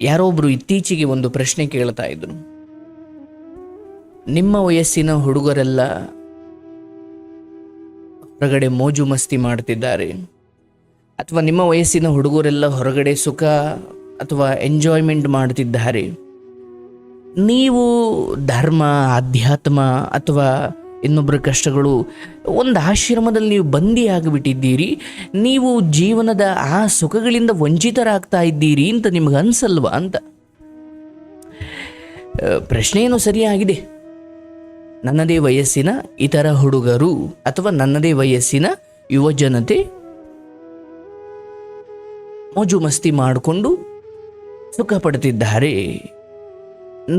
ಯಾರೋ ಒಬ್ರು ಇತ್ತೀಚೆಗೆ ಒಂದು ಪ್ರಶ್ನೆ ಕೇಳ್ತಾ ಇದ್ರು. ನಿಮ್ಮ ವಯಸ್ಸಿನ ಹುಡುಗರೆಲ್ಲ ಹೊರಗಡೆ ಮೋಜು ಮಸ್ತಿ ಮಾಡ್ತಿದ್ದಾರೆ. ಅಥವಾ ನಿಮ್ಮ ವಯಸ್ಸಿನ ಹುಡುಗರೆಲ್ಲ ಹೊರಗಡೆ ಸುಖ ಅಥವಾ ಎಂಜಾಯ್ಮೆಂಟ್ ಮಾಡ್ತಿದ್ದಾರೆ. ನೀವು ಧರ್ಮ, ಅಧ್ಯಾತ್ಮ ಅಥವಾ ಇನ್ನೊಬ್ಬರ ಕಷ್ಟಗಳು, ಒಂದು ಆಶ್ರಮದಲ್ಲಿ ನೀವು ಬಂದಿಯಾಗಿಬಿಟ್ಟಿದ್ದೀರಿ, ನೀವು ಜೀವನದ ಆ ಸುಖಗಳಿಂದ ವಂಚಿತರಾಗ್ತಾ ಇದ್ದೀರಿ ಅಂತ ನಿಮ್ಗೆ ಅನ್ಸಲ್ವಾ ಅಂತ? ಪ್ರಶ್ನೆಯೇನು ಸರಿಯಾಗಿದೆ. ನನ್ನದೇ ವಯಸ್ಸಿನ ಇತರ ಹುಡುಗರು ಅಥವಾ ನನ್ನದೇ ವಯಸ್ಸಿನ ಯುವ ಜನತೆ ಮೋಜು ಮಸ್ತಿ ಮಾಡಿಕೊಂಡು ಸುಖ ಪಡ್ತಿದ್ದಾರೆ.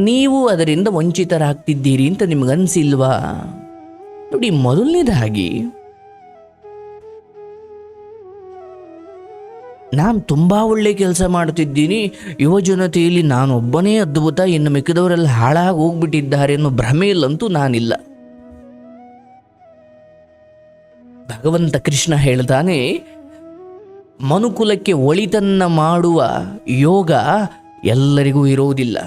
ನೀವು ಅದರಿಂದ ವಂಚಿತರಾಗ್ತಿದ್ದೀರಿ ಅಂತ ನಿಮ್ಗನ್ಸಿಲ್ವಾ ನೋಡಿ ಮೊದಲನೇದಾಗಿ, ನಾನು ತುಂಬ ಒಳ್ಳೆ ಕೆಲಸ ಮಾಡ್ತಿದ್ದೀನಿ ಯುವ ಜನತೆಯಲ್ಲಿ ನಾನೊಬ್ಬನೇ ಅದ್ಭುತ, ಇನ್ನು ಮಿಕ್ಕಿದವರೆಲ್ಲ ಹಾಳಾಗಿ ಹೋಗ್ಬಿಟ್ಟಿದ್ದಾರೆ ಅನ್ನೋ ಭ್ರಮೆಯಲ್ಲಂತೂ ನಾನಿಲ್ಲ. ಭಗವಂತ ಕೃಷ್ಣ ಹೇಳ್ತಾನೆ, ಮನುಕುಲಕ್ಕೆ ಒಳಿತನ್ನ ಮಾಡುವ ಯೋಗ ಎಲ್ಲರಿಗೂ ಇರೋದಿಲ್ಲ.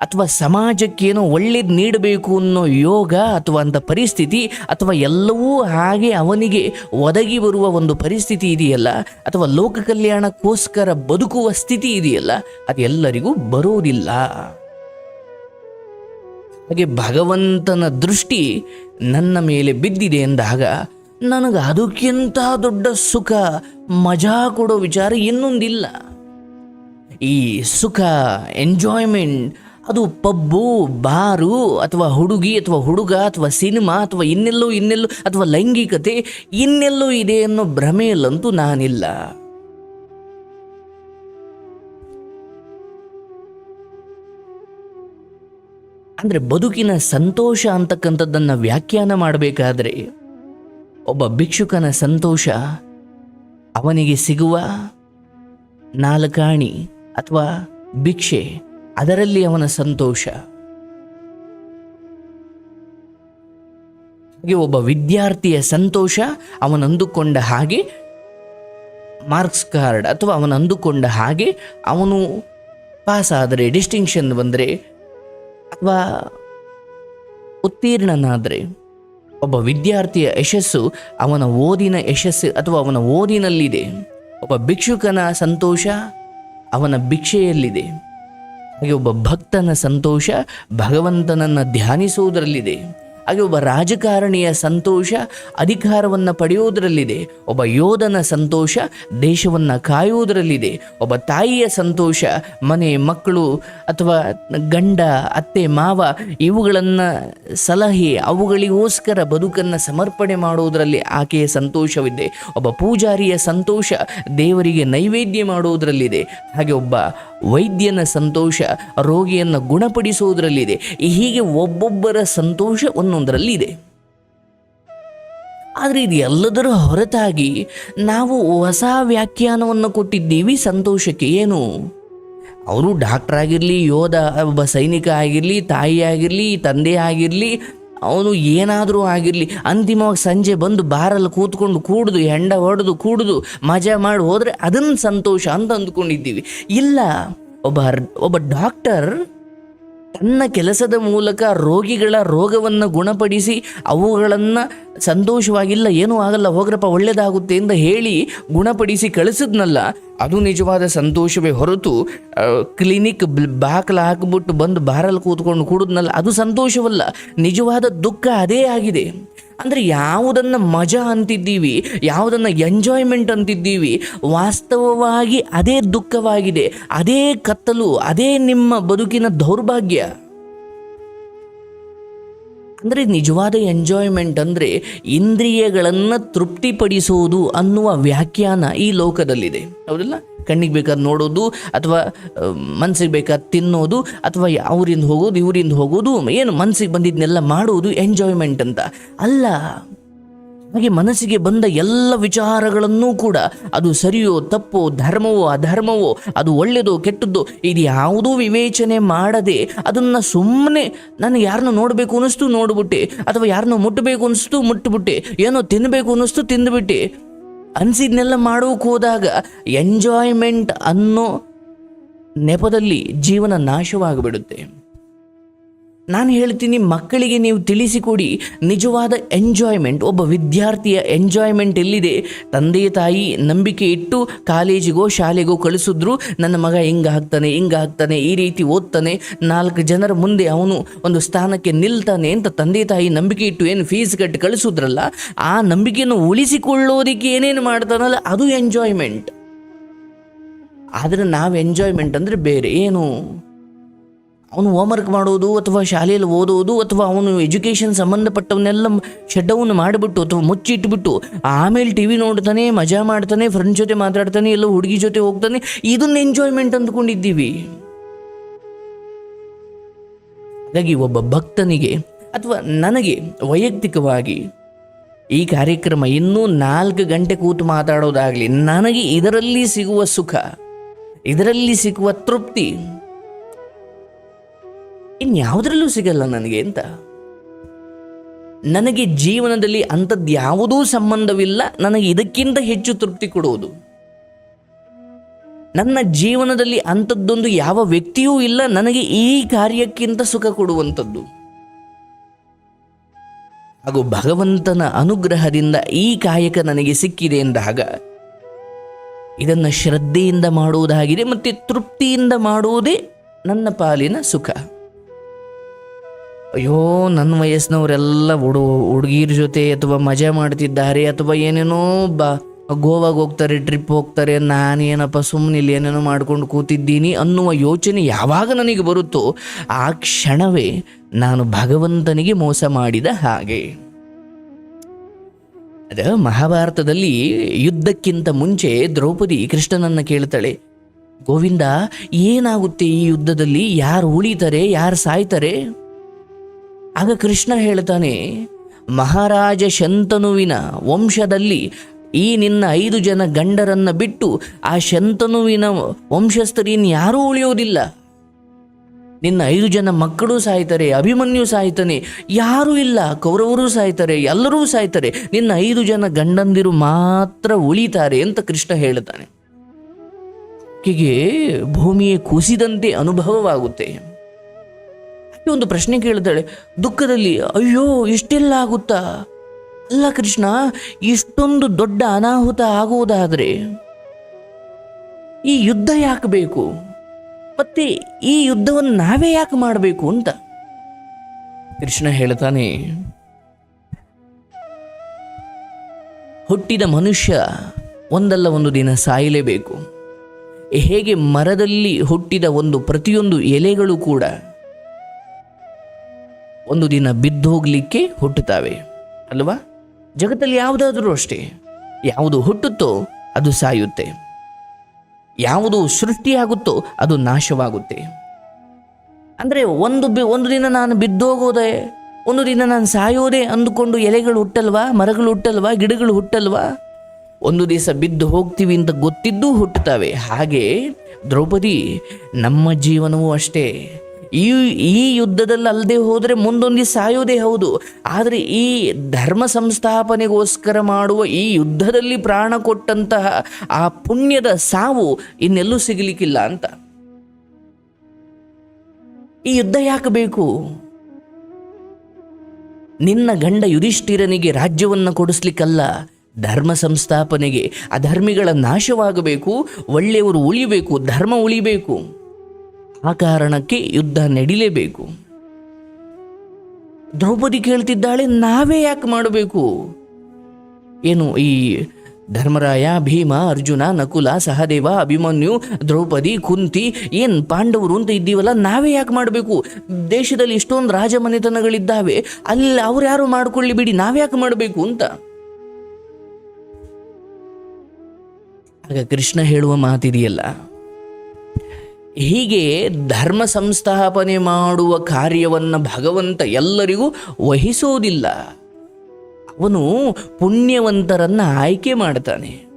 ಅಥವಾ ಸಮಾಜಕ್ಕೇನೋ ಒಳ್ಳೇದು ನೀಡಬೇಕು ಅನ್ನೋ ಯೋಗ ಅಥವಾ ಅಂಥ ಪರಿಸ್ಥಿತಿ ಅಥವಾ ಎಲ್ಲವೂ ಹಾಗೆ ಅವನಿಗೆ ಒದಗಿ ಬರುವ ಒಂದು ಪರಿಸ್ಥಿತಿ ಇದೆಯಲ್ಲ, ಅಥವಾ ಲೋಕ ಕಲ್ಯಾಣಕ್ಕೋಸ್ಕರ ಬದುಕುವ ಸ್ಥಿತಿ ಇದೆಯಲ್ಲ ಅದು ಎಲ್ಲರಿಗೂ ಬರೋದಿಲ್ಲ. ಹಾಗೆ ಭಗವಂತನ ದೃಷ್ಟಿ ನನ್ನ ಮೇಲೆ ಬಿದ್ದಿದೆ ಎಂದಾಗ ನನಗೆ ಅದಕ್ಕಿಂತ ದೊಡ್ಡ ಸುಖ, ಮಜಾ ಕೊಡೋ ವಿಚಾರ ಇನ್ನೊಂದಿಲ್ಲ. ಈ ಸುಖ ಎಂಜಾಯ್ಮೆಂಟ್ ಅದು ಪಬ್ಬು, ಬಾರು, ಅಥವಾ ಹುಡುಗಿ, ಅಥವಾ ಹುಡುಗ, ಅಥವಾ ಸಿನಿಮಾ, ಅಥವಾ ಇನ್ನೆಲ್ಲೋ ಇನ್ನೆಲ್ಲೋ, ಅಥವಾ ಲೈಂಗಿಕತೆ, ಇನ್ನೆಲ್ಲೋ ಇದೆ ಅನ್ನೋ ಭ್ರಮೆಯಲ್ಲಂತೂ ನಾನಿಲ್ಲ. ಅಂದರೆ ಬದುಕಿನ ಸಂತೋಷ ಅಂತಕ್ಕಂಥದ್ದನ್ನು ವ್ಯಾಖ್ಯಾನ ಮಾಡಬೇಕಾದ್ರೆ ಒಬ್ಬ ಭಿಕ್ಷುಕನ ಸಂತೋಷ ಅವನಿಗೆ ಸಿಗುವ ನಾಲ್ಕಾಣಿ ಅಥವಾ ಭಿಕ್ಷೆ. ಅದರಲ್ಲಿ ಅವನ ಸಂತೋಷ. ಹಾಗೆ ಒಬ್ಬ ವಿದ್ಯಾರ್ಥಿಯ ಸಂತೋಷ ಅವನಂದುಕೊಂಡ ಹಾಗೆ, ಮಾರ್ಕ್ಸ್ ಕಾರ್ಡ್ ಅಥವಾ ಅವನು ಅಂದುಕೊಂಡ ಹಾಗೆ ಅವನು ಪಾಸ್ ಆದರೆ ಡಿಸ್ಟಿಂಕ್ಷನ್ ಬಂದರೆ ಅಥವಾ ಉತ್ತೀರ್ಣನಾದರೆ, ಒಬ್ಬ ವಿದ್ಯಾರ್ಥಿಯ ಯಶಸ್ಸು ಅವನ ಓದಿನ ಯಶಸ್ಸು ಅಥವಾ ಅವನ ಓದಿನಲ್ಲಿದೆ. ಒಬ್ಬ ಭಿಕ್ಷುಕನ ಸಂತೋಷ ಅವನ ಭಿಕ್ಷೆಯಲ್ಲಿದೆ. ಹಾಗೆ ಒಬ್ಬ ಭಕ್ತನ ಸಂತೋಷ ಭಗವಂತನನ್ನು ಧ್ಯಾನಿಸುವುದರಲ್ಲಿದೆ. ಹಾಗೆ ಒಬ್ಬ ರಾಜಕಾರಣಿಯ ಸಂತೋಷ ಅಧಿಕಾರವನ್ನು ಪಡೆಯುವುದರಲ್ಲಿದೆ. ಒಬ್ಬ ಯೋಧನ ಸಂತೋಷ ದೇಶವನ್ನು ಕಾಯುವುದರಲ್ಲಿದೆ. ಒಬ್ಬ ತಾಯಿಯ ಸಂತೋಷ ಮನೆ, ಮಕ್ಕಳು ಅಥವಾ ಗಂಡ, ಅತ್ತೆ, ಮಾವ ಇವುಗಳನ್ನು ಸಲಹೆ ಅವುಗಳಿಗೋಸ್ಕರ ಬದುಕನ್ನು ಸಮರ್ಪಣೆ ಮಾಡುವುದರಲ್ಲಿ ಆಕೆಯ ಸಂತೋಷವಿದೆ. ಒಬ್ಬ ಪೂಜಾರಿಯ ಸಂತೋಷ ದೇವರಿಗೆ ನೈವೇದ್ಯ ಮಾಡುವುದರಲ್ಲಿದೆ. ಹಾಗೆ ಒಬ್ಬ ವೈದ್ಯನ ಸಂತೋಷ, ರೋಗಿಯನ್ನು ಗುಣಪಡಿಸುವುದರಲ್ಲಿದೆ. ಹೀಗೆ ಒಬ್ಬೊಬ್ಬರ ಸಂತೋಷ ಒಂದೊಂದರಲ್ಲಿದೆ ಆದರೆ ಇದು ಎಲ್ಲದರ ಹೊರತಾಗಿ ನಾವು ಹೊಸ ವ್ಯಾಖ್ಯಾನವನ್ನು ಕೊಟ್ಟಿದ್ದೀವಿ, ಸಂತೋಷಕ್ಕೆ. ಏನು? ಅವರು ಡಾಕ್ಟರ್ ಆಗಿರಲಿ ಯೋಧ, ಒಬ್ಬ ಸೈನಿಕ ಆಗಿರಲಿ, ತಾಯಿ ಆಗಿರಲಿ, ತಂದೆ ಆಗಿರಲಿ ಅವನು ಏನಾದರೂ ಆಗಿರಲಿ, ಅಂತಿಮವಾಗಿ ಸಂಜೆ ಬಂದು ಬಾರಲ್ಲಿ ಕೂತ್ಕೊಂಡು ಕೂಡುದು, ಹೆಂಡ ಹೊಡೆದು ಕೂಡುದು, ಮಜಾ ಮಾಡಿ ಹೋದರೆ ಅದನ್ನು ಸಂತೋಷ ಅಂತ ಅಂದ್ಕೊಂಡಿದ್ದೀವಿ. ಇಲ್ಲ, ಒಬ್ಬ ಒಬ್ಬ ಡಾಕ್ಟರ್ ತನ್ನ ಕೆಲಸದ ಮೂಲಕ ರೋಗಿಗಳ ರೋಗವನ್ನು ಗುಣಪಡಿಸಿ ಅವುಗಳನ್ನು ಸಂತೋಷವಾಗಿಲ್ಲ, ಏನೂ ಆಗಲ್ಲ, ಹೋಗ್ರಪ್ಪ ಒಳ್ಳೆಯದಾಗುತ್ತೆ ಅಂತ ಹೇಳಿ ಗುಣಪಡಿಸಿ ಕಳಿಸಿದ್ನಲ್ಲ, ಅದು ನಿಜವಾದ ಸಂತೋಷವೇ ಹೊರತು ಕ್ಲಿನಿಕ್ ಬಾಕಲ ಹಾಕ್ಬಿಟ್ಟು ಬಂದು ಬಾರಲ್ಲಿ ಕೂತ್ಕೊಂಡು ಕೂಡುದ್ನಲ್ಲ, ಅದು ಸಂತೋಷವಲ್ಲ, ನಿಜವಾದ ದುಃಖ ಅದೇ ಆಗಿದೆ. ಅಂದರೆ ಯಾವುದನ್ನು ಮಜಾ ಅಂತಿದ್ದೀವಿ, ಯಾವುದನ್ನು ಎಂಜಾಯ್ಮೆಂಟ್ ಅಂತಿದ್ದೀವಿ, ವಾಸ್ತವವಾಗಿ ಅದೇ ದುಃಖವಾಗಿದೆ, ಅದೇ ಕತ್ತಲು, ಅದೇ ನಿಮ್ಮ ಬದುಕಿನ ದೌರ್ಭಾಗ್ಯ. ಅಂದರೆ ನಿಜವಾದ ಎಂಜಾಯ್ಮೆಂಟ್ ಅಂದರೆ ಇಂದ್ರಿಯಗಳನ್ನು ತೃಪ್ತಿಪಡಿಸುವುದು ಅನ್ನುವ ವ್ಯಾಖ್ಯಾನ ಈ ಲೋಕದಲ್ಲಿದೆ. ಹೌದಲ್ಲ? ಕಣ್ಣಿಗೆ ಬೇಕಾದ ನೋಡೋದು ಅಥವಾ ಮನಸ್ಸಿಗೆ ಬೇಕಾದ ತಿನ್ನೋದು ಅಥವಾ ಅವರಿಂದ ಹೋಗೋದು, ಇವರಿಂದ ಹೋಗೋದು, ಏನು ಮನಸ್ಸಿಗೆ ಬಂದಿದ್ದನ್ನೆಲ್ಲ ಮಾಡುವುದು ಎಂಜಾಯ್ಮೆಂಟ್ ಅಂತ. ಅಲ್ಲ ಹಾಗೆ ಮನಸ್ಸಿಗೆ ಬಂದ ಎಲ್ಲ ವಿಚಾರಗಳನ್ನೂ ಕೂಡ ಅದು ಸರಿಯೋ, ತಪ್ಪೋ, ಧರ್ಮವೋ, ಅಧರ್ಮವೋ, ಅದು ಒಳ್ಳೆಯದೋ ಕೆಟ್ಟದ್ದು ಇದು ಯಾವುದೂ ವಿವೇಚನೆ ಮಾಡದೆ ಅದನ್ನು ಸುಮ್ಮನೆ ನಾನು ಯಾರನ್ನು ನೋಡಬೇಕು ಅನ್ನಿಸ್ತು ನೋಡ್ಬಿಟ್ಟೆ, ಅಥವಾ ಯಾರನ್ನೋ ಮುಟ್ಟಬೇಕು ಅನ್ನಿಸ್ತು ಮುಟ್ಬಿಟ್ಟೆ ಏನೋ ತಿನ್ನಬೇಕು ಅನ್ನಿಸ್ತು ತಿಂದುಬಿಟ್ಟೆ. ಅನಿಸಿದ್ನೆಲ್ಲ ಮಾಡೋಕೆ ಹೋದಾಗ ಎಂಜಾಯ್ಮೆಂಟ್ ಅನ್ನೋ ನೆಪದಲ್ಲಿ ಜೀವನ ನಾಶವಾಗಿಬಿಡುತ್ತೆ. ನಾನು ಹೇಳ್ತೀನಿ ಮಕ್ಕಳಿಗೆ ನೀವು ತಿಳಿಸಿಕೊಡಿ. ನಿಜವಾದ ಎಂಜಾಯ್ಮೆಂಟ್ ಒಬ್ಬ ವಿದ್ಯಾರ್ಥಿಯ ಎಂಜಾಯ್ಮೆಂಟ್ ಎಲ್ಲಿದೆ? ತಂದೆ ತಾಯಿ ನಂಬಿಕೆ ಇಟ್ಟು ಕಾಲೇಜಿಗೋ, ಶಾಲೆಗೋ ಕಳಿಸಿದ್ರು, ನನ್ನ ಮಗ ಹಿಂಗೆ ಹಾಕ್ತಾನೆ ಹಿಂಗೆ ಹಾಕ್ತಾನೆ ಈ ರೀತಿ ಓದ್ತಾನೆ, ನಾಲ್ಕು ಜನರ ಮುಂದೆ ಅವನು ಒಂದು ಸ್ಥಾನಕ್ಕೆ ನಿಲ್ತಾನೆ ಅಂತ ತಂದೆ ತಾಯಿ ನಂಬಿಕೆ ಇಟ್ಟು ಏನು ಫೀಸ್ ಕಟ್ಟಿ ಕಳಿಸಿದ್ರಲ್ಲ, ಆ ನಂಬಿಕೆಯನ್ನು ಉಳಿಸಿಕೊಳ್ಳೋದಕ್ಕೆ ಏನೇನು ಮಾಡ್ತಾನಲ್ಲ, ಅದು ಎಂಜಾಯ್ಮೆಂಟ್ ಆದರೆ ನಾವು ಎಂಜಾಯ್ಮೆಂಟ್ ಅಂದರೆ ಬೇರೆ, ಏನು? ಅವನು ಹೋಮ್ವರ್ಕ್ ಮಾಡೋದು ಅಥವಾ ಶಾಲೆಯಲ್ಲಿ ಓದೋದು ಅಥವಾ ಅವನು ಎಜುಕೇಷನ್ ಸಂಬಂಧಪಟ್ಟವನ್ನೆಲ್ಲ ಶಡ್ಡೌನ್ ಮಾಡಿಬಿಟ್ಟು ಅಥವಾ ಮುಚ್ಚಿಟ್ಬಿಟ್ಟು ಆಮೇಲೆ ಟಿ ವಿ ನೋಡ್ತಾನೆ, ಮಜಾ ಮಾಡ್ತಾನೆ ಫ್ರೆಂಡ್ ಜೊತೆ ಮಾತಾಡ್ತಾನೆ, ಎಲ್ಲ ಹುಡುಗಿ ಜೊತೆ ಹೋಗ್ತಾನೆ, ಇದನ್ನ ಎಂಜಾಯ್ಮೆಂಟ್ ಅಂದ್ಕೊಂಡಿದ್ದೀವಿ. ಹಾಗಾಗಿ ಒಬ್ಬ ಭಕ್ತನಿಗೆ ಅಥವಾ ನನಗೆ ವೈಯಕ್ತಿಕವಾಗಿ ಈ ಕಾರ್ಯಕ್ರಮ ಇನ್ನೂ ನಾಲ್ಕು ಗಂಟೆ ಕೂತು ಮಾತಾಡೋದಾಗಲಿ, ನನಗೆ ಇದರಲ್ಲಿ ಸಿಗುವ ಸುಖ, ಇದರಲ್ಲಿ ಸಿಗುವ ತೃಪ್ತಿ ಇನ್ಯಾವುದರಲ್ಲೂ ಸಿಗಲ್ಲ ನನಗೆ ಅಂತ. ನನಗೆ ಜೀವನದಲ್ಲಿ ಅಂಥದ್ದು ಯಾವುದೂ ಸಂಬಂಧವಿಲ್ಲ, ನನಗೆ ಇದಕ್ಕಿಂತ ಹೆಚ್ಚು ತೃಪ್ತಿ ಕೊಡುವುದು. ನನ್ನ ಜೀವನದಲ್ಲಿ ಅಂಥದ್ದೊಂದು ಯಾವ ವ್ಯಕ್ತಿಯೂ ಇಲ್ಲ, ನನಗೆ ಈ ಕಾರ್ಯಕ್ಕಿಂತ ಸುಖ ಕೊಡುವಂಥದ್ದು. ಹಾಗೂ ಭಗವಂತನ ಅನುಗ್ರಹದಿಂದ ಈ ಕಾಯಕ ನನಗೆ ಸಿಕ್ಕಿದೆ ಎಂದಾಗ, ಇದನ್ನು ಶ್ರದ್ಧೆಯಿಂದ ಮಾಡುವುದಾಗಿದೆ, ಮತ್ತು ತೃಪ್ತಿಯಿಂದ ಮಾಡುವುದೇ ನನ್ನ ಪಾಲಿನ ಸುಖ. ಅಯ್ಯೋ ನನ್ನ ವಯಸ್ಸಿನವರೆಲ್ಲ ಹುಡು, ಹುಡುಗಿರ ಜೊತೆ ಅಥವಾ ಮಜಾ ಮಾಡ್ತಿದ್ದಾರೆ, ಅಥವಾ ಏನೇನೋ ಬಾ, ಗೋವಾಗೆ ಹೋಗ್ತಾರೆ, ಟ್ರಿಪ್ ಹೋಗ್ತಾರೆ ನಾನೇನಪ್ಪ ಸುಮ್ಮನೆ ಇಲ್ಲಿ ಏನೇನೋ ಮಾಡ್ಕೊಂಡು ಕೂತಿದ್ದೀನಿ ಅನ್ನುವ ಯೋಚನೆ ಯಾವಾಗ ನನಗೆ ಬರುತ್ತೋ, ಆ ಕ್ಷಣವೇ ನಾನು ಭಗವಂತನಿಗೆ ಮೋಸ ಮಾಡಿದ ಹಾಗೆ. ಅದ ಮಹಾಭಾರತದಲ್ಲಿ ಯುದ್ಧಕ್ಕಿಂತ ಮುಂಚೆ ದ್ರೌಪದಿ ಕೃಷ್ಣನನ್ನು ಕೇಳ್ತಾಳೆ, ಗೋವಿಂದ, ಏನಾಗುತ್ತೆ ಈ ಯುದ್ಧದಲ್ಲಿ? ಯಾರು ಉಳಿತಾರೆ? ಯಾರು ಸಾಯ್ತಾರೆ? ಆಗ ಕೃಷ್ಣ ಹೇಳ್ತಾನೆ, ಮಹಾರಾಜ ಶಂತನುವಿನ ವಂಶದಲ್ಲಿ ಈ ನಿನ್ನ ಐದು ಜನ ಗಂಡರನ್ನ ಬಿಟ್ಟು ಆ ಶಂತನುವಿನ ವಂಶಸ್ಥರಿನ್ ಯಾರೂ ಉಳಿಯೋದಿಲ್ಲ. ನಿನ್ನ ಐದು ಜನ ಮಕ್ಕಳು ಸಾಯ್ತಾರೆ, ಅಭಿಮನ್ಯು ಸಾಯ್ತಾನೆ, ಯಾರೂ ಇಲ್ಲ, ಕೌರವರು ಸಾಯ್ತಾರೆ, ಎಲ್ಲರೂ ಸಾಯ್ತಾರೆ. ನಿನ್ನ ಐದು ಜನ ಗಂಡಂದಿರು ಮಾತ್ರ ಉಳಿತಾರೆ ಅಂತ ಕೃಷ್ಣ ಹೇಳ್ತಾನೆ. ಹೀಗೆ ಭೂಮಿಯೇ ಕುಸಿದಂತೆ ಅನುಭವವಾಗುತ್ತೆ. ಆಕೆ ಒಂದು ಪ್ರಶ್ನೆ ಕೇಳ್ತಾಳೆ ದುಃಖದಲ್ಲಿ, ಅಯ್ಯೋ, ಇಷ್ಟೆಲ್ಲ ಆಗುತ್ತಾ? ಅಲ್ಲ ಕೃಷ್ಣ, ಇಷ್ಟೊಂದು ದೊಡ್ಡ ಅನಾಹುತ ಆಗುವುದಾದರೆ ಈ ಯುದ್ಧ ಯಾಕೆ ಬೇಕು? ಮತ್ತೆ ಈ ಯುದ್ಧವನ್ನು ನಾವೇ ಯಾಕೆ ಮಾಡಬೇಕು ಅಂತ? ಕೃಷ್ಣ ಹೇಳ್ತಾನೆ, ಹುಟ್ಟಿದ ಮನುಷ್ಯ ಒಂದಲ್ಲ ಒಂದು ದಿನ ಸಾಯಲೇಬೇಕು. ಹೇಗೆ ಮರದಲ್ಲಿ ಹುಟ್ಟಿದ ಒಂದು ಪ್ರತಿಯೊಂದು ಎಲೆಗಳು ಕೂಡ ಒಂದು ದಿನ ಬಿದ್ದು ಹೋಗಲಿಕ್ಕೆ ಹುಟ್ಟುತ್ತವೆ. ಅಲ್ವಾ? ಜಗತ್ತಲ್ಲಿ ಯಾವುದಾದರೂ ಅಷ್ಟೇ. ಯಾವುದು ಹುಟ್ಟುತ್ತೋ ಅದು ಸಾಯುತ್ತೆ. ಯಾವುದು ಸೃಷ್ಟಿಯಾಗುತ್ತೋ ಅದು ನಾಶವಾಗುತ್ತೆ. ಅಂದರೆ ಒಂದು ಬಿ, ಒಂದು ದಿನ ನಾನು ಬಿದ್ದೋಗೋದೆ ಒಂದು ದಿನ ನಾನು ಸಾಯೋದೆ ಅಂದುಕೊಂಡು ಎಲೆಗಳು ಹುಟ್ಟಲ್ವಾ, ಮರಗಳು ಹುಟ್ಟಲ್ವಾ, ಗಿಡಗಳು ಹುಟ್ಟಲ್ವಾ? ಒಂದು ದಿವಸ ಬಿದ್ದು ಹೋಗ್ತೀವಿ ಅಂತ ಗೊತ್ತಿದ್ದೂ ಹುಟ್ಟುತ್ತವೆ. ಹಾಗೆ ದ್ರೌಪದಿ, ನಮ್ಮ ಜೀವನವೂ ಅಷ್ಟೇ. ಈ ಈ ಯುದ್ಧದಲ್ಲಿ ಅಲ್ಲದೆ ಹೋದರೆ ಮುಂದೊಂದು ಸಾಯೋದೇ ಹೌದು. ಆದರೆ ಈ ಧರ್ಮ ಸಂಸ್ಥಾಪನೆಗೋಸ್ಕರ ಮಾಡುವ ಈ ಯುದ್ಧದಲ್ಲಿ ಪ್ರಾಣ ಕೊಟ್ಟಂತಹ ಆ ಪುಣ್ಯದ ಸಾವು ಇನ್ನೆಲ್ಲೂ ಸಿಗಲಿಕ್ಕಿಲ್ಲ ಅಂತ. ಈ ಯುದ್ಧ ಯಾಕೆ ಬೇಕು? ನಿನ್ನ ಗಂಡ ಯುಧಿಷ್ಠಿರನಿಗೆ ರಾಜ್ಯವನ್ನು ಕೊಡಿಸ್ಲಿಕ್ಕಲ್ಲ. ಧರ್ಮ ಸಂಸ್ಥಾಪನೆಗೆ ಅಧರ್ಮಿಗಳ ನಾಶವಾಗಬೇಕು, ಒಳ್ಳೆಯವರು ಉಳಿಬೇಕು, ಧರ್ಮ ಉಳಿಬೇಕು. ಆ ಕಾರಣಕ್ಕೆ ಯುದ್ಧ ನಡಿಲೇಬೇಕು. ದ್ರೌಪದಿ ಕೇಳ್ತಿದ್ದಾಳೆ, ನಾವೇ ಯಾಕೆ ಮಾಡಬೇಕು? ಏನು ಈ ಧರ್ಮರಾಯ, ಭೀಮ, ಅರ್ಜುನ, ನಕುಲ, ಸಹದೇವ, ಅಭಿಮನ್ಯು, ದ್ರೌಪದಿ, ಕುಂತಿ, ಏನು ಪಾಂಡವರು ಅಂತ ಇದ್ದೀವಲ್ಲ, ನಾವೇ ಯಾಕೆ ಮಾಡಬೇಕು? ದೇಶದಲ್ಲಿ ಇಷ್ಟೊಂದು ರಾಜಮನೆತನಗಳಿದ್ದಾವೆ, ಅಲ್ಲಿ ಅವ್ರು ಯಾರು ಮಾಡ್ಕೊಳ್ಳಿ ಬಿಡಿ ನಾವ್ಯಾಕೆ ಮಾಡಬೇಕು ಅಂತ? ಆಗ ಕೃಷ್ಣ ಹೇಳುವ ಮಾತಿದೆಯಲ್ಲ ಹೀಗೆ ಧರ್ಮ ಸಂಸ್ಥಾಪನೆ ಮಾಡುವ ಕಾರ್ಯವನ್ನು ಭಗವಂತ ಎಲ್ಲರಿಗೂ ವಹಿಸೋದಿಲ್ಲ. ಅವನು ಪುಣ್ಯವಂತರನ್ನು ಆಯ್ಕೆ ಮಾಡ್ತಾನೆ.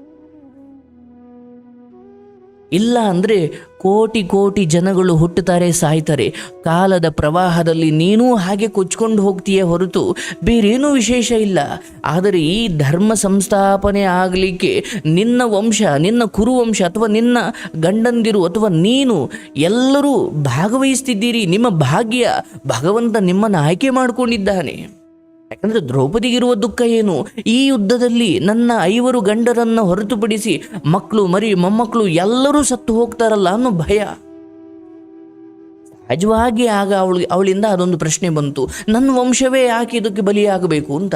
ಇಲ್ಲ ಅಂದರೆ ಕೋಟಿ ಕೋಟಿ ಜನಗಳು ಹುಟ್ಟುತ್ತಾರೆ, ಸಾಯ್ತಾರೆ. ಕಾಲದ ಪ್ರವಾಹದಲ್ಲಿ ನೀನೂ ಹಾಗೆ ಕೊಚ್ಕೊಂಡು ಹೋಗ್ತೀಯೇ ಹೊರತು ಬೇರೇನೂ ವಿಶೇಷ ಇಲ್ಲ. ಆದರೆ ಈ ಧರ್ಮ ಸಂಸ್ಥಾಪನೆ ಆಗಲಿಕ್ಕೆ ನಿನ್ನ ವಂಶ, ನಿನ್ನ ಕುರುವಂಶ ಅಥವಾ ನಿನ್ನ ಗಂಡಂದಿರು ಅಥವಾ ನೀನು ಎಲ್ಲರೂ ಭಾಗವಹಿಸ್ತಿದ್ದೀರಿ. ನಿಮ್ಮ ಭಾಗ್ಯ ಭಗವಂತ ನಿಮ್ಮನ್ನು ಆಯ್ಕೆ ಮಾಡಿಕೊಂಡಿದ್ದಾನೆ. ಯಾಕಂದ್ರೆ ದ್ರೌಪದಿಗಿರುವ ದುಃಖ ಏನು? ಈ ಯುದ್ಧದಲ್ಲಿ ನನ್ನ ಐವರು ಗಂಡರನ್ನ ಹೊರತುಪಡಿಸಿ ಮಕ್ಕಳು ಮರಿ ಮೊಮ್ಮಕ್ಕಳು ಎಲ್ಲರೂ ಸತ್ತು ಹೋಗ್ತಾರಲ್ಲ ಅನ್ನೋ ಭಯ. ಸಹಜವಾಗಿ ಆಗ ಅವಳು, ಅವಳಿಂದ ಅದೊಂದು ಪ್ರಶ್ನೆ ಬಂತು. ನನ್ನ ವಂಶವೇ ಯಾಕೆ ಇದಕ್ಕೆ ಬಲಿಯಾಗಬೇಕು ಅಂತ?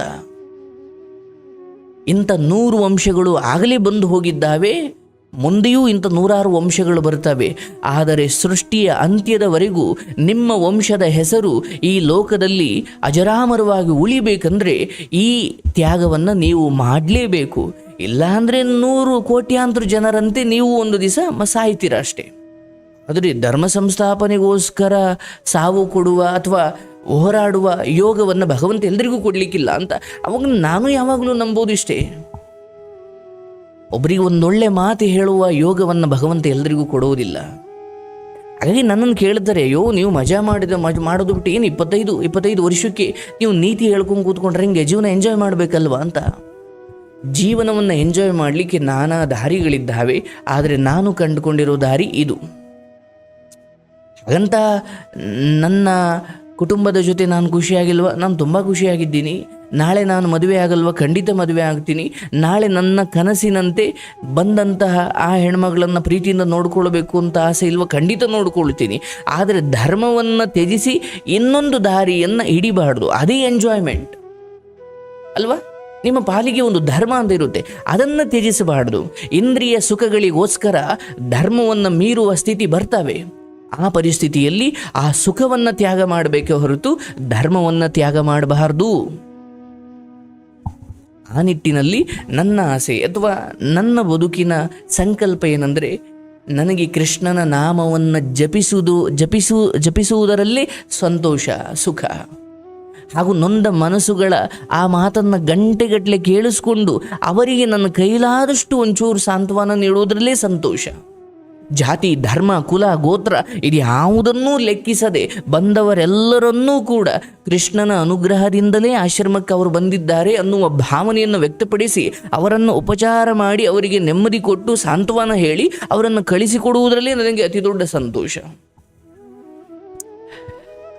ಇಂಥ ನೂರು ವಂಶಗಳು ಆಗಲೇ ಬಂದು ಹೋಗಿದ್ದಾವೆ. ಮುಂದೆಯೂ ಇಂಥ ನೂರಾರು ವಂಶಗಳು ಬರ್ತವೆ ಆದರೆ ಸೃಷ್ಟಿಯ ಅಂತ್ಯದವರೆಗೂ ನಿಮ್ಮ ವಂಶದ ಹೆಸರು ಈ ಲೋಕದಲ್ಲಿ ಅಜರಾಮರವಾಗಿ ಉಳಿಬೇಕಂದ್ರೆ ಈ ತ್ಯಾಗವನ್ನು ನೀವು ಮಾಡಲೇಬೇಕು. ಇಲ್ಲಾಂದರೆ ನೂರು ಕೋಟ್ಯಾಂತರ ಜನರಂತೆ ನೀವು ಒಂದು ದಿವಸ ಸಾಯ್ತೀರ ಅಷ್ಟೇ. ಆದರೆ ಧರ್ಮ ಸಂಸ್ಥಾಪನೆಗೋಸ್ಕರ ಸಾವು ಕೊಡುವ ಅಥವಾ ಹೋರಾಡುವ ಯೋಗವನ್ನು ಭಗವಂತ ಎಲ್ರಿಗೂ ಕೊಡಲಿಕ್ಕಿಲ್ಲ ಅಂತ ಅವಾಗ ನಾನು ಯಾವಾಗಲೂ ನಂಬೋದು ಇಷ್ಟೇ ಒಬ್ಬರಿಗೆ ಒಂದೊಳ್ಳೆ ಮಾತು ಹೇಳುವ ಯೋಗವನ್ನು ಭಗವಂತ ಎಲ್ಲರಿಗೂ ಕೊಡುವುದಿಲ್ಲ. ಹಾಗಾಗಿ ನನ್ನನ್ನು ಕೇಳಿದರೆ, ಅಯ್ಯೋ, ನೀವು ಮಜಾ ಮಾಡಿದ ಮಜ, ಮಾಡೋದು ಬಿಟ್ಟು ಏನು ಇಪ್ಪತ್ತೈದು ಇಪ್ಪತ್ತೈದು ವರ್ಷಕ್ಕೆ ನೀವು ನೀತಿ ಹೇಳ್ಕೊಂಡು ಕೂತ್ಕೊಂಡ್ರೆ ಹಿಂಗೆ ಜೀವನ ಎಂಜಾಯ್ ಮಾಡಬೇಕಲ್ವಾ? ಅಂತ. ಜೀವನವನ್ನು ಎಂಜಾಯ್ ಮಾಡಲಿಕ್ಕೆ ನಾನಾ ದಾರಿಗಳಿದ್ದಾವೆ, ಆದರೆ ನಾನು ಕಂಡುಕೊಂಡಿರೋ ದಾರಿ ಇದು. ಹಾಗಂತ ನನ್ನ ಕುಟುಂಬದ ಜೊತೆ ನಾನು ಖುಷಿಯಾಗಿಲ್ವ? ನಾನು ತುಂಬ ಖುಷಿಯಾಗಿದ್ದೀನಿ. ನಾಳೆ ನಾನು ಮದುವೆ ಆಗಲ್ವ? ಖಂಡಿತ ಮದುವೆ ಆಗ್ತೀನಿ. ನಾಳೆ ನನ್ನ ಕನಸಿನಂತೆ ಬಂದಂತಹ ಆ ಹೆಣ್ಮಗಳನ್ನು ಪ್ರೀತಿಯಿಂದ ನೋಡಿಕೊಳ್ಳಬೇಕು ಅಂತ ಆಸೆ ಇಲ್ವ? ಖಂಡಿತ ನೋಡ್ಕೊಳ್ತೀನಿ. ಆದರೆ ಧರ್ಮವನ್ನು ತ್ಯಜಿಸಿ ಇನ್ನೊಂದು ದಾರಿಯನ್ನು ಹಿಡಿಬಾರ್ದು. ಅದೇ ಎಂಜಾಯ್ಮೆಂಟ್ ಅಲ್ವಾ? ನಿಮ್ಮ ಪಾಲಿಗೆ ಒಂದು ಧರ್ಮ ಅಂತ ಇರುತ್ತೆ. ಅದನ್ನು ತ್ಯಜಿಸಬಾರ್ದು. ಇಂದ್ರಿಯ ಸುಖಗಳಿಗೋಸ್ಕರ ಧರ್ಮವನ್ನು ಮೀರುವ ಸ್ಥಿತಿ ಬರ್ತವೆ. ಆ ಪರಿಸ್ಥಿತಿಯಲ್ಲಿ ಆ ಸುಖವನ್ನು ತ್ಯಾಗ ಮಾಡಬೇಕೆ ಹೊರತು ಧರ್ಮವನ್ನು ತ್ಯಾಗ ಮಾಡಬಾರ್ದು. ಆ ನಿಟ್ಟಿನಲ್ಲಿ ನನ್ನ ಆಸೆ ಅಥವಾ ನನ್ನ ಬದುಕಿನ ಸಂಕಲ್ಪ ಏನಂದರೆ ನನಗೆ ಕೃಷ್ಣನ ನಾಮವನ್ನು ಜಪಿಸುವುದು, ಜಪಿಸು, ಜಪಿಸುವುದರಲ್ಲೇ ಸಂತೋಷ, ಸುಖ. ಹಾಗೂ ನೊಂದ ಮನಸ್ಸುಗಳ ಆ ಮಾತನ್ನು ಗಂಟೆಗಟ್ಟಲೆ ಕೇಳಿಸ್ಕೊಂಡು ಅವರಿಗೆ ನನ್ನ ಕೈಲಾದಷ್ಟು ಒಂಚೂರು ಸಾಂತ್ವನ ನೀಡುವುದರಲ್ಲೇ ಸಂತೋಷ. ಜಾತಿ, ಧರ್ಮ, ಕುಲ, ಗೋತ್ರ ಇದು ಯಾವುದನ್ನೂ ಲೆಕ್ಕಿಸದೆ ಬಂದವರೆಲ್ಲರನ್ನೂ ಕೂಡ ಕೃಷ್ಣನ ಅನುಗ್ರಹದಿಂದಲೇ ಆಶ್ರಮಕ್ಕೆ ಅವರು ಬಂದಿದ್ದಾರೆ ಅನ್ನುವ ಭಾವನೆಯನ್ನು ವ್ಯಕ್ತಪಡಿಸಿ ಅವರನ್ನು ಉಪಚಾರ ಮಾಡಿ ಅವರಿಗೆ ನೆಮ್ಮದಿ ಕೊಟ್ಟು ಸಾಂತ್ವನ ಹೇಳಿ ಅವರನ್ನು ಕಳಿಸಿಕೊಡುವುದರಲ್ಲೇ ನನಗೆ ಅತಿ ದೊಡ್ಡ ಸಂತೋಷ.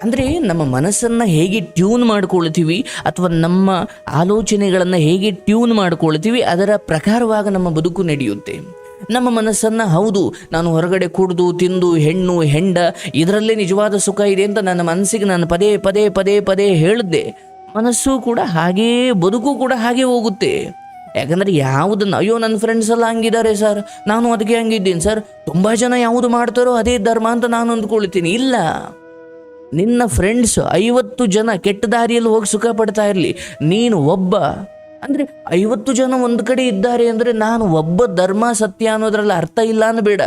ಅಂದರೆ ನಮ್ಮ ಮನಸ್ಸನ್ನು ಹೇಗೆ ಟ್ಯೂನ್ ಮಾಡಿಕೊಳ್ತೀವಿ ಅಥವಾ ನಮ್ಮ ಆಲೋಚನೆಗಳನ್ನು ಹೇಗೆ ಟ್ಯೂನ್ ಮಾಡಿಕೊಳ್ತೀವಿ ಅದರ ಪ್ರಕಾರವಾಗ ನಮ್ಮ ಬದುಕು ನಡೆಯುತ್ತೆ. ನಮ್ಮ ಮನಸ್ಸನ್ನು ಹೌದು, ನಾನು ಹೊರಗಡೆ ಕುಡಿದು, ತಿಂದು, ಹೆಣ್ಣು, ಹೆಂಡ, ಇದರಲ್ಲೇ ನಿಜವಾದ ಸುಖ ಇದೆ ಅಂತ ನನ್ನ ಮನಸ್ಸಿಗೆ ನಾನು ಪದೇ ಪದೇ ಪದೇ ಪದೇ ಹೇಳಿದ್ದೆ. ಮನಸ್ಸು ಕೂಡ ಹಾಗೇ, ಬದುಕು ಕೂಡ ಹಾಗೆ ಹೋಗುತ್ತೆ. ಯಾಕಂದರೆ ಯಾವುದನ್ನು, ಅಯ್ಯೋ, ನನ್ನ ಫ್ರೆಂಡ್ಸ್ ಎಲ್ಲ ಹಂಗಿದ್ದಾರೆ ಸರ್ ನಾನು ಅದಕ್ಕೆ ಹಂಗಿದ್ದೀನಿ ಸರ್ ತುಂಬ ಜನ ಯಾವುದು ಮಾಡ್ತಾರೋ ಅದೇ ಧರ್ಮ ಅಂತ ನಾನು ಅಂದ್ಕೊಳ್ತೀನಿ. ಇಲ್ಲ. ನಿನ್ನ ಫ್ರೆಂಡ್ಸ್ ಐವತ್ತು ಜನ ಕೆಟ್ಟ ದಾರಿಯಲ್ಲಿ ಹೋಗಿ ಸುಖ ಪಡ್ತಾ ಇರಲಿ. ನೀನು ಒಬ್ಬ ಅಂದರೆ ಐವತ್ತು ಜನ ಒಂದು ಕಡೆ ಇದ್ದಾರೆ ಅಂದರೆ ನಾನು ಒಬ್ಬ ಧರ್ಮ, ಸತ್ಯ ಅನ್ನೋದ್ರಲ್ಲಿ ಅರ್ಥ ಇಲ್ಲ ಅನ್ಬೇಡ.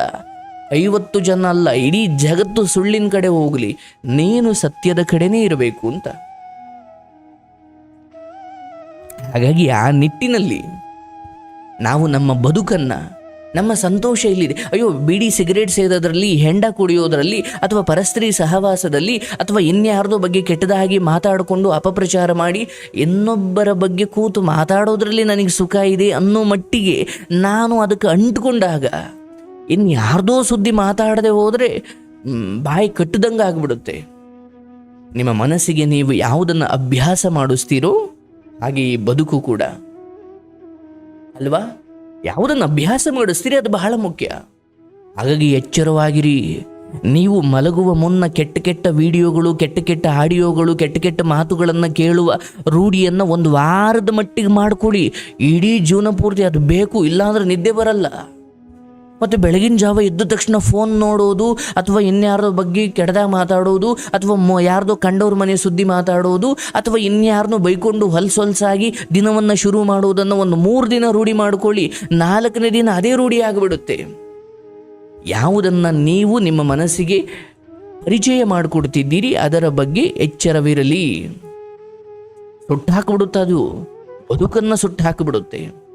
ಐವತ್ತು ಜನ ಅಲ್ಲ, ಇಡೀ ಜಗತ್ತು ಸುಳ್ಳಿನ ಕಡೆ ಹೋಗಲಿ, ನೀನು ಸತ್ಯದ ಕಡೆನೇ ಇರಬೇಕು ಅಂತ. ಹಾಗಾಗಿ ಆ ನಿಟ್ಟಿನಲ್ಲಿ ನಾವು ನಮ್ಮ ಬದುಕನ್ನು ನಮ್ಮ ಸಂತೋಷ ಇಲ್ಲಿದೆ. ಅಯ್ಯೋ, ಬಿಡಿ ಸಿಗರೇಟ್ ಸೇದೋದ್ರಲ್ಲಿ, ಹೆಂಡ ಕುಡಿಯೋದ್ರಲ್ಲಿ, ಅಥವಾ ಪರಸ್ತ್ರೀ ಸಹವಾಸದಲ್ಲಿ, ಅಥವಾ ಇನ್ಯಾರ್ದೋ ಬಗ್ಗೆ ಕೆಟ್ಟದಾಗಿ ಮಾತಾಡಿಕೊಂಡು ಅಪಪ್ರಚಾರ ಮಾಡಿ, ಇನ್ನೊಬ್ಬರ ಬಗ್ಗೆ ಕೂತು ಮಾತಾಡೋದ್ರಲ್ಲಿ ನನಗೆ ಸುಖ ಇದೆ ಅನ್ನೋ ಮಟ್ಟಿಗೆ ನಾನು ಅದಕ್ಕೆ ಅಂಟ್ಕೊಂಡಾಗ, ಇನ್ಯಾರ್ದೋ ಸುದ್ದಿ ಮಾತಾಡದೆ ಹೋದರೆ ಬಾಯಿ ಕಟ್ಟದಂಗೆ ಆಗಿಬಿಡುತ್ತೆ. ನಿಮ್ಮ ಮನಸ್ಸಿಗೆ ನೀವು ಯಾವುದನ್ನು ಅಭ್ಯಾಸ ಮಾಡಿಸ್ತೀರೋ ಹಾಗೆ ಈ ಬದುಕು ಕೂಡ. ಅಲ್ವಾ? ಯಾವುದನ್ನು ಅಭ್ಯಾಸ ಮಾಡಿಸ್ತೀರಿ ಅದು ಬಹಳ ಮುಖ್ಯ. ಹಾಗಾಗಿ ಎಚ್ಚರವಾಗಿರಿ. ನೀವು ಮಲಗುವ ಮುನ್ನ ಕೆಟ್ಟ ಕೆಟ್ಟ ವಿಡಿಯೋಗಳು, ಕೆಟ್ಟ ಕೆಟ್ಟ ಆಡಿಯೋಗಳು, ಕೆಟ್ಟ ಕೆಟ್ಟ ಮಾತುಗಳನ್ನು ಕೇಳುವ ರೂಢಿಯನ್ನು ಒಂದು ವಾರದ ಮಟ್ಟಿಗೆ ಮಾಡಿಕೊಡಿ. ಇಡೀ ಜೀವನ ಪೂರ್ತಿ ಅದು ಬೇಕು, ಇಲ್ಲಾಂದ್ರೆ ನಿದ್ದೆ ಬರಲ್ಲ. ಮತ್ತು ಬೆಳಗಿನ ಜಾವ ಎದ್ದ ತಕ್ಷಣ ಫೋನ್ ನೋಡೋದು ಅಥವಾ ಇನ್ಯಾರ್ದೋ ಬಗ್ಗೆ ಕೆಡದಾಗ ಮಾತಾಡೋದು ಅಥವಾ ಯಾರ್ದೋ ಕಂಡವ್ರ ಮನೆ ಸುದ್ದಿ ಮಾತಾಡೋದು ಅಥವಾ ಇನ್ಯಾರನ್ನೂ ಬೈಕೊಂಡು ಹೊಲ್ಸು ಹೊಲ್ಸಾಗಿ ದಿನವನ್ನು ಶುರು ಮಾಡುವುದನ್ನು ಒಂದು ಮೂರು ದಿನ ರೂಢಿ ಮಾಡ್ಕೊಳ್ಳಿ, ನಾಲ್ಕನೇ ದಿನ ಅದೇ ರೂಢಿ ಆಗಿಬಿಡುತ್ತೆ. ಯಾವುದನ್ನು ನೀವು ನಿಮ್ಮ ಮನಸ್ಸಿಗೆ ಪರಿಚಯ ಮಾಡಿಕೊಡ್ತಿದ್ದೀರಿ ಅದರ ಬಗ್ಗೆ ಎಚ್ಚರವಿರಲಿ. ಸುಟ್ಟು ಹಾಕಿಬಿಡುತ್ತೆ ಅದು, ಬದುಕನ್ನು ಸುಟ್ಟು ಹಾಕಿಬಿಡುತ್ತೆ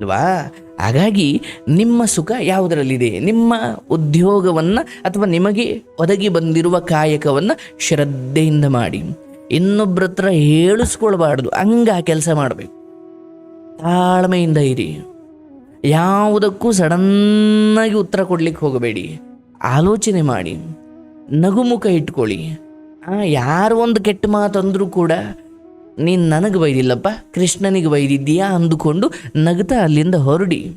ಅಲ್ವಾ? ಹಾಗಾಗಿ ನಿಮ್ಮ ಸುಖ ಯಾವುದರಲ್ಲಿದೆ? ನಿಮ್ಮ ಉದ್ಯೋಗವನ್ನು ಅಥವಾ ನಿಮಗೆ ಒದಗಿ ಬಂದಿರುವ ಕಾಯಕವನ್ನು ಶ್ರದ್ಧೆಯಿಂದ ಮಾಡಿ. ಇನ್ನೊಬ್ಬರ ಹತ್ರ ಹೇಳಿಸ್ಕೊಳ್ಬಾರ್ದು. ಹಂಗ ಕೆಲಸ ಮಾಡಬೇಕು. ತಾಳ್ಮೆಯಿಂದ ಇರಿ. ಯಾವುದಕ್ಕೂ ಸಡನ್ನಾಗಿ ಉತ್ತರ ಕೊಡ್ಲಿಕ್ಕೆ ಹೋಗಬೇಡಿ. ಆಲೋಚನೆ ಮಾಡಿ. ನಗುಮುಖ ಇಟ್ಕೊಳ್ಳಿ. ಯಾರು ಒಂದು ಕೆಟ್ಟ ಮಾತಂದರೂ ಕೂಡ ನೀನು ನನಗೆ ಬೈದಿಲ್ಲಪ್ಪ, ಕೃಷ್ಣನಿಗೆ ಬೈದಿದ್ದೀಯಾ ಅಂದುಕೊಂಡು ನಗ್ತಾ ಅಲ್ಲಿಂದ ಹೊರಡಿ.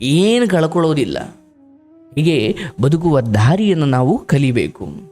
ಏನು ಕಳ್ಕೊಳ್ಳೋದಿಲ್ಲ. ಹೀಗೆ ಬದುಕುವ ದಾರಿಯನ್ನು ನಾವು ಕಲಿಬೇಕು.